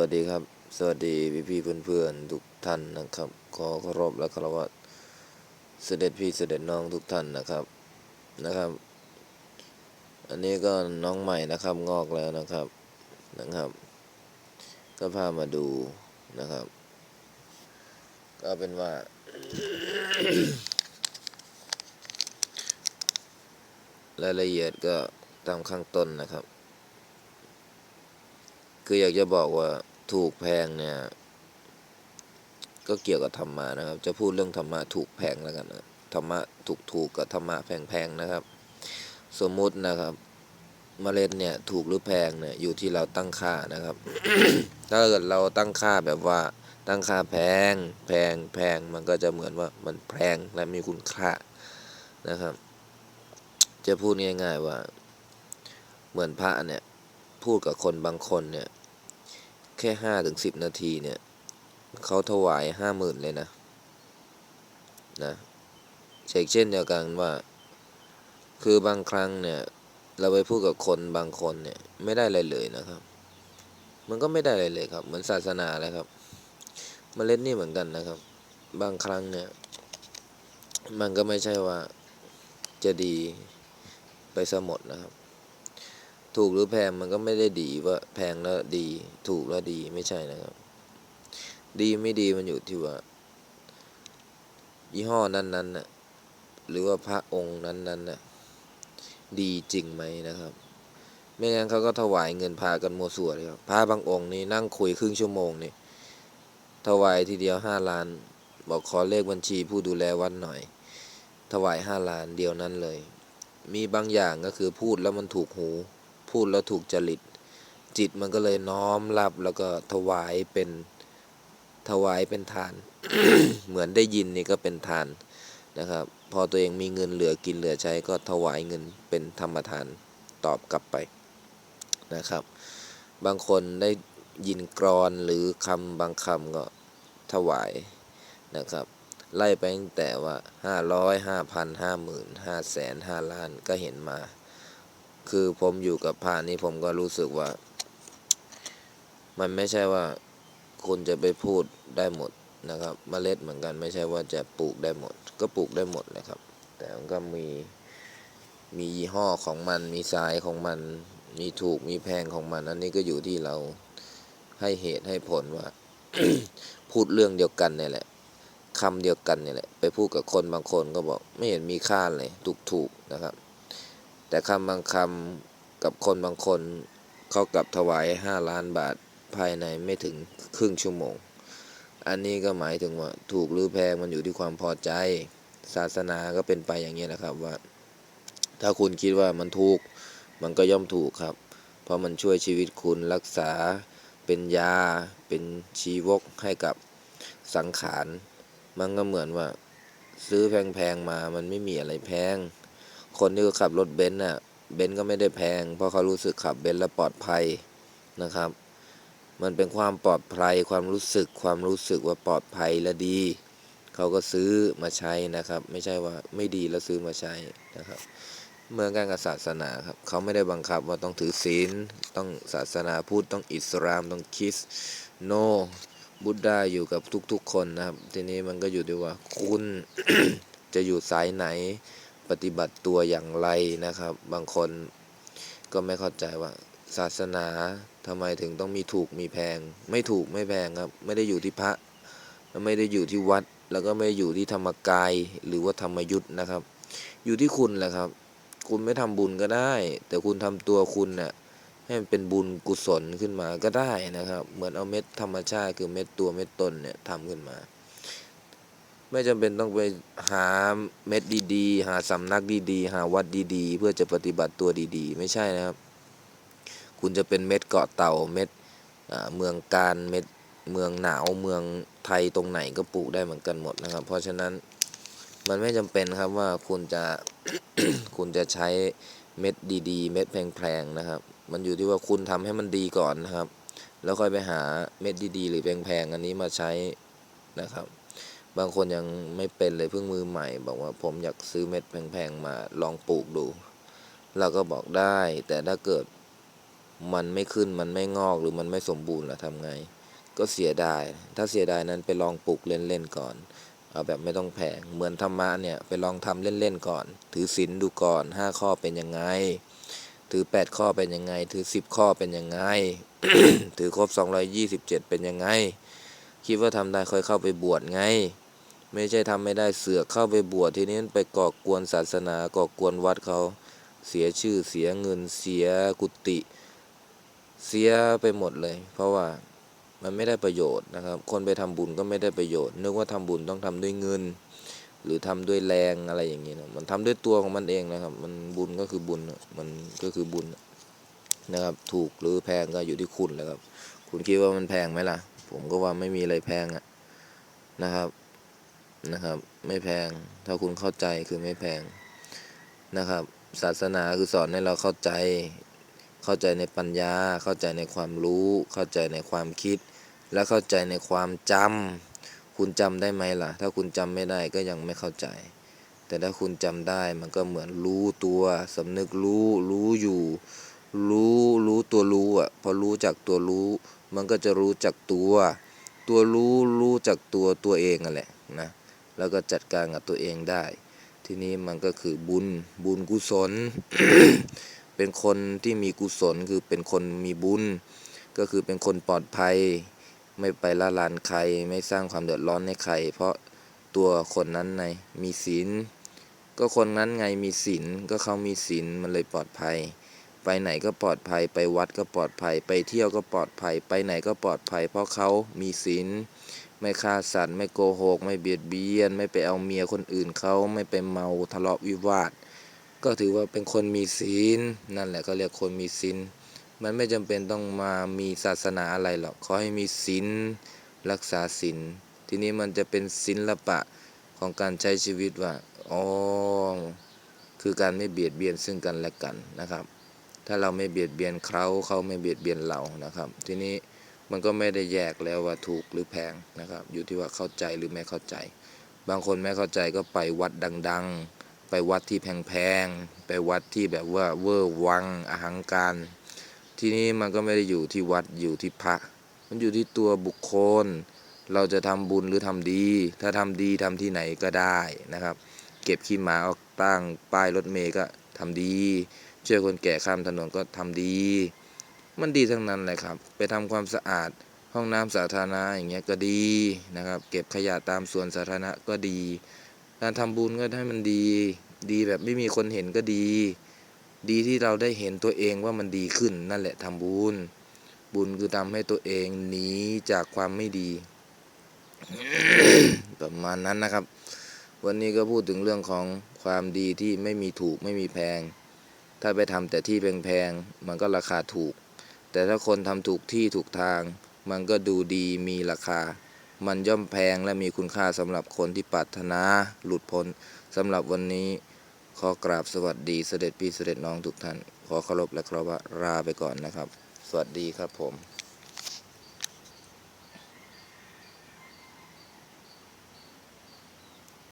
วัสดีครับ สวัสดีพี่พี่เพื่อนเพื่อนๆทุกท่านนะครับ ขอเคารพและคารวะเสด็จพี่เสด็จน้องทุกท่านนะครับนะครับ อันนี้ก็น้องใหม่นะครับงอกแล้วนะครับนะครับ ก็พามาดูนะครับ ก็เป็นว่า รายละเอียดก็ตามข้างต้นนะครับ คืออยากจะบอกว่าถูกแพงเนี่ย ก็เกี่ยวกับธรรมะนะครับ จะพูดเรื่องธรรมะถูกแพงแล้วกันนะธรรมะถูกถูกกับธรรมะแพงแพงนะครับ สมมุตินะครับเมล็ดเนี่ยถูกหรือแพงเนี่ยอยู่ที่เราตั้งค่านะครับ ถ้าเกิดเราตั้งค่าแบบว่าตั้งค่าแพง แพงแพงมันก็จะเหมือนว่ามันแพงและมีคุณค่านะครับ จะพูดง่าย ๆว่า เหมือนพระเนี่ย พูดกับคนบางคนเนี่ย แค่ห้าถึงสิบนาทีเนี่ยเขาถวายห้าหมื่นเลยนะนะเช่นเช่นเดียวกันว่า คือบางครั้งเนี่ย เราไปพูดกับคนบางคนเนี่ย ไม่ได้อะไรเลยนะครับ มันก็ไม่ได้อะไรเลยครับ เหมือนศาสนาเลยครับเมล็ดนี่เหมือนกันนะครับ บางครั้งเนี่ย มันก็ไม่ใช่ว่าจะดีไปซะหมดนะครับ ถูกหรือแพงมันก็ไม่ได้ดีว่าแพงแล้วดี ถูกแล้วดีไม่ใช่นะครับ ดีไม่ดีมันอยู่ที่ว่า ยี่ห้อนั้นๆน่ะหรือว่าพระองค์นั้นๆน่ะดีจริงไหมนะครับ ไม่งั้นเขาก็ถวายเงินพากันมัวส่วเลยครับพระบางองค์นี่นั่งคุยครึ่งชั่วโมงนี่ถวายทีเดียวห้าล้าน บอกขอเลขบัญชีผู้ดูแลวัดหน่อย ถวายห้าล้านเดียวนั้นเลย มีบางอย่างก็คือพูดแล้วมันถูกหู พูดแล้วถูกจริต จิตมันก็เลยน้อมรับแล้วก็ถวายเป็นถวายเป็นทาน เหมือนได้ยินนี่ก็เป็นทานนะครับ พอตัวเองมีเงินเหลือกินเหลือใช้ก็ถวายเงินเป็นธรรมทานตอบกลับไปนะครับ บางคนได้ยินกรอนหรือคำบางคำก็ถวายนะครับ ไล่ไปตั้งแต่ว่าห้าร้อยห้าพันห้าหมื่นห้าแสนห้าล้านก็เห็นมา คือผมอยู่กับพระนี่ผมก็รู้สึกว่า มันไม่ใช่ว่าคุณจะไปพูดได้หมดนะครับเมล็ดเหมือนกันไม่ใช่ว่าจะปลูกได้หมด ก็ปลูกได้หมดเลยครับ แต่มันก็มีมียี่ห้อของมัน มีสายของมัน มีถูกมีแพงของมัน อันนี้ก็อยู่ที่เราให้เหตุให้ผลว่า พูดเรื่องเดียวกันเนี่ยแหละคำเดียวกันเนี่ยแหละ ไปพูดกับคนบางคนก็บอก ไม่เห็นมีค่าเลยถูกถูกๆนะครับ แต่คำบางคำกับคนบางคนเขากลับถวายห้าล้านบาทภายในไม่ถึงครึ่งชั่วโมง อันนี้ก็หมายถึงว่าถูกหรือแพงมันอยู่ที่ความพอใจ ศาสนาก็เป็นไปอย่างนี้นะครับว่า ถ้าคุณคิดว่ามันถูก มันก็ย่อมถูกครับ เพราะมันช่วยชีวิตคุณรักษาเป็นยา เป็นชีวกให้กับสังขาร มันก็เหมือนว่า ซื้อแพงๆมา มันไม่มีอะไรแพง คนที่ขับรถเบนซ์น่ะเบนซ์ก็ไม่ได้แพง เพราะเขารู้สึกขับเบนซ์แล้วปลอดภัยนะครับ มันเป็นความปลอดภัยความรู้สึกความรู้สึกว่าปลอดภัยและดี เขาก็ซื้อมาใช้นะครับ ไม่ใช่ว่าไม่ดีแล้วซื้อมาใช้นะครับเมือกันกับศาสนาครับเขาไม่ได้บังคับว่าต้องถือศีลต้องศาสนาพุทธต้องอิสลามต้องคิสโนบุตดาอยู่กับทุกๆคนนะครับ ทีนี้มันก็อยู่ที่ว่าคุณจะอยู่สายไหน ปฏิบัติตัวอย่างไรนะครับ บางคนก็ไม่เข้าใจว่าศาสนาทำไมถึงต้องมีถูกมีแพง ไม่ถูกไม่แพงครับ ไม่ได้อยู่ที่พระไม่ได้อยู่ที่วัด แล้วก็ไม่ได้อยู่ที่ธรรมกายหรือว่าธรรมยุทธ์นะครับ อยู่ที่คุณแหละครับ คุณไม่ทำบุญก็ได้ แต่คุณทำตัวคุณน่ะให้มันเป็นบุญกุศลขึ้นมาก็ได้นะครับ เหมือนเอาเม็ดธรรมชาติคือเม็ดตัวเม็ดตนเนี่ยทำขึ้นมา ไม่จำเป็นต้องไปหาเม็ดดีๆ หาสำนักดีๆ หาวัดดีๆ เพื่อจะปฏิบัติตัวดีๆ ไม่ใช่นะครับ คุณจะเป็นเม็ดเกาะเต่าเม็ดเมืองการเม็ดเมืองหนาวเมืองไทยตรงไหนก็ปลูกได้เหมือนกันหมดนะครับ เพราะฉะนั้นมันไม่จำเป็นครับว่าคุณจะคุณจะใช้เม็ดดีๆ เม็ดแพงๆนะครับ มันอยู่ที่ว่าคุณทำให้มันดีก่อนนะครับ แล้วค่อยไปหาเม็ดดีๆ หรือแพงๆอันนี้มาใช้นะครับ บางคนยังไม่เป็นเลยเพิ่งมือใหม่ บอกว่าผมอยากซื้อเม็ดแพงๆมาลองปลูกดู เราก็บอกได้ แต่ถ้าเกิดมันไม่ขึ้นมันไม่งอกหรือมันไม่สมบูรณ์ล่ะทำไง ก็เสียดาย ถ้าเสียดายนั้นไปลองปลูกเล่นๆก่อน เอาแบบไม่ต้องแพงเหมือนธรรมะเนี่ยไปลองทำเล่นๆก่อน ถือศีลดูก่อนห้าข้อเป็นยังไง ถือแปดข้อเป็นยังไง ถือสิบข้อเป็นยังไง ถือครบสองร้อยยี่สิบเจ็ดเป็นยังไงคิดว่าทำได้ค่อยเข้าไปบวชไง ไม่ใช่ทำไม่ได้เสือกเข้าไปบวชทีนี้ไปก่อกวนศาสนาก่อกวนวัดเขาเสียชื่อเสียเงินเสียกุฏิเสียไปหมดเลย เพราะว่ามันไม่ได้ประโยชน์นะครับ คนไปทำบุญก็ไม่ได้ประโยชน์ นึกว่าทำบุญต้องทำด้วยเงิน หรือทำด้วยแรงอะไรอย่างนี้นะมันทำด้วยตัวของมันเองนะครับ มันบุญก็คือบุญมันก็คือบุญนะครับ ถูกหรือแพงก็อยู่ที่คุณแหละครับ คุณคิดว่ามันแพงไหมล่ะ ผมก็ว่าไม่มีอะไรแพงอะนะครับ นะครับ ไม่แพง ถ้าคุณเข้าใจคือไม่แพงนะครับ ศาสนาคือสอนให้เราเข้าใจ เข้าใจในปัญญา เข้าใจในความรู้ เข้าใจในความคิด และเข้าใจในความจำคุณจำได้ไหมล่ะ ถ้าคุณจำไม่ได้ก็ยังไม่เข้าใจ แต่ถ้าคุณจำได้มันก็เหมือนรู้ตัวสำนึกรู้รู้อยู่ รู้รู้ตัวรู้อะพอรู้จักตัวรู้ มันก็จะรู้จักตัว ตัวรู้รู้จักตัวตัวเองอะแหละนะ แล้วก็จัดการกับตัวเองได้ ทีนี้มันก็คือบุญบุญกุศล เป็นคนที่มีกุศลคือเป็นคนมีบุญ ก็คือเป็นคนปลอดภัย ไม่ไปละลานใคร ไม่สร้างความเดือดร้อนให้ใคร เพราะตัวคนนั้นในมีศีลก็คนนั้นไงมีศีลก็เขามีศีลมันเลยปลอดภัย ไปไหนก็ปลอดภัย ไปวัดก็ปลอดภัย ไปเที่ยวก็ปลอดภัย ไปไหนก็ปลอดภัย เพราะเขามีศีล ไม่ฆ่าสัตว์ไม่โกหก ไม่เบียดเบียน ไม่ไปเอาเมียคนอื่นเขาไม่ไปเมาทะเลาะวิวาท ก็ถือว่าเป็นคนมีศีลนั่นแหละก็เรียกคนมีศีลมันไม่จำเป็นต้องมามีศาสนาอะไรหรอกขอให้มีศีลรักษาศีลทีนี้มันจะเป็นศิลปะของการใช้ชีวิตว่าอ๋อคือการไม่เบียดเบียนซึ่งกันและกันนะครับ ถ้าเราไม่เบียดเบียนเขาเขาไม่เบียดเบียนเรานะครับ ทีนี้ มันก็ไม่ได้แยกแล้วว่าถูกหรือแพงนะครับ อยู่ที่ว่าเข้าใจหรือไม่เข้าใจ บางคนไม่เข้าใจก็ไปวัดดัง ๆ ไปวัดที่แพงๆไปวัดที่แบบว่าเวอร์วังอหังการ ทีนี้มันก็ไม่ได้อยู่ที่วัดอยู่ที่พระ มันอยู่ที่ตัวบุคคล เราจะทำบุญหรือทำดี ถ้าทำดีทำที่ไหนก็ได้นะครับ เก็บขี้หมาออกตั้งป้ายรถเมย์ก็ทำดีช่วยคนแก่ข้ามถนนก็ทำดี มันดีทั้งนั้นเลยครับ ไปทำความสะอาดห้องน้ำสาธารณะอย่างเงี้ยก็ดีนะครับ เก็บขยะตามสวนสาธารณะก็ดี การทำบุญก็ให้มันดี ดีแบบไม่มีคนเห็นก็ดี ดีที่เราได้เห็นตัวเองว่ามันดีขึ้นนั่นแหละทำบุญ บุญคือทำให้ตัวเองหนีจากความไม่ดี ประมาณนั้นนะครับ วันนี้ก็พูดถึงเรื่องของความดีที่ไม่มีถูกไม่มีแพง ถ้าไปทำแต่ที่แพงๆมันก็ราคาถูก แต่ถ้าคนทำถูกที่ถูกทาง มันก็ดูดีมีราคา มันย่อมแพงและมีคุณค่าสำหรับคนที่ปรารถนาหลุดพ้นสำหรับวันนี้ขอกราบสวัสดีเสด็จพี่เสด็จน้องทุกท่าน ขอเคารพและเคารพลาไปก่อนนะครับ สวัสดีครับผม